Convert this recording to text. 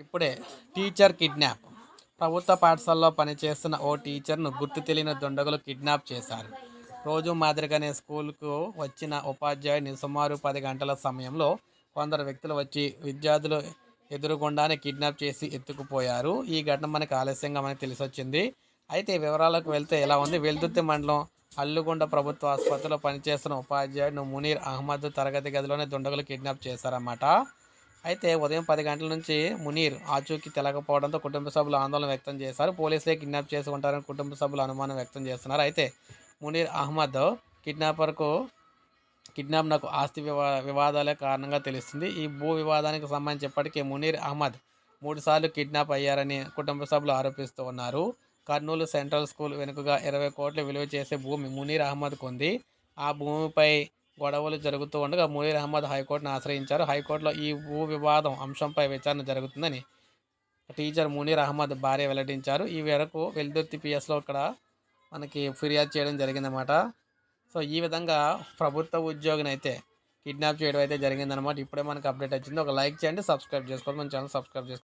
ఇప్పుడే teacher kidnap. ప్రభుత్వ పాఠశాలలో పనిచేస్తున్న ఓ టీచర్ను గుర్తు తెలియని దుండగులు కిడ్నాప్ చేశారు. రోజు మాదిరిగానే స్కూల్కు వచ్చిన ఉపాధ్యాయుని సుమారు పది గంటల సమయంలో కొందరు వ్యక్తులు వచ్చి విద్యార్థులు ఎదురుగుండానే కిడ్నాప్ చేసి ఎత్తుకుపోయారు. ఈ ఘటన మనకు ఆలస్యంగా మనకు తెలిసొచ్చింది. అయితే వివరాలకు వెళ్తే ఎలా ఉంది? వెల్దుర్తి మండలం అల్లుగుండ ప్రభుత్వ ఆసుపత్రిలో పనిచేస్తున్న ఉపాధ్యాయుడు మునీర్ అహ్మద్ తరగతి గదిలోనే దుండగులు కిడ్నాప్ చేశారన్నమాట. అయితే ఉదయం పది గంటల నుంచి మునీర్ ఆచూకీ తెలకపోవడంతో కుటుంబ సభ్యులు ఆందోళన వ్యక్తం చేశారు. పోలీసులే కిడ్నాప్ చేసి ఉంటారని కుటుంబ సభ్యులు అనుమానం వ్యక్తం చేస్తున్నారు. అయితే మునీర్ అహ్మద్ కిడ్నాపర్కు కిడ్నాప్ నాకు ఆస్తి వివా వివాదాలే కారణంగా తెలుస్తుంది. ఈ భూ వివాదానికి సంబంధించి ఇప్పటికీ మునీర్ అహ్మద్ మూడుసార్లు కిడ్నాప్ అయ్యారని కుటుంబ సభ్యులు ఆరోపిస్తూ ఉన్నారు. కర్నూలు సెంట్రల్ స్కూల్ వెనుకగా ఇరవై కోట్లు విలువ చేసే భూమి మునీర్ అహ్మద్కు ఉంది. ఆ భూమిపై గొడవలు జరుగుతూ ఉండగా మునీర్ అహ్మద్ హైకోర్టును ఆశ్రయించారు. హైకోర్టులో ఈ భూ వివాదం అంశంపై విచారణ జరుగుతుందని టీచర్ మునీర్ అహ్మద్ భార్య వెల్లడించారు. ఈ మేరకు వెల్దుర్తి పిఎస్లో ఇక్కడ మనకి ఫిర్యాదు చేయడం జరిగిందన్నమాట. సో ఈ విధంగా ప్రభుత్వ ఉద్యోగిని అయితే కిడ్నాప్ చేయడం అయితే జరిగిందనమాట ఇప్పుడే మనకు అప్డేట్ వచ్చింది. ఒక లైక్ చేయండి సబ్స్క్రైబ్ చేసుకోండి. మన ఛానల్ సబ్స్క్రైబ్ చేసుకోండి.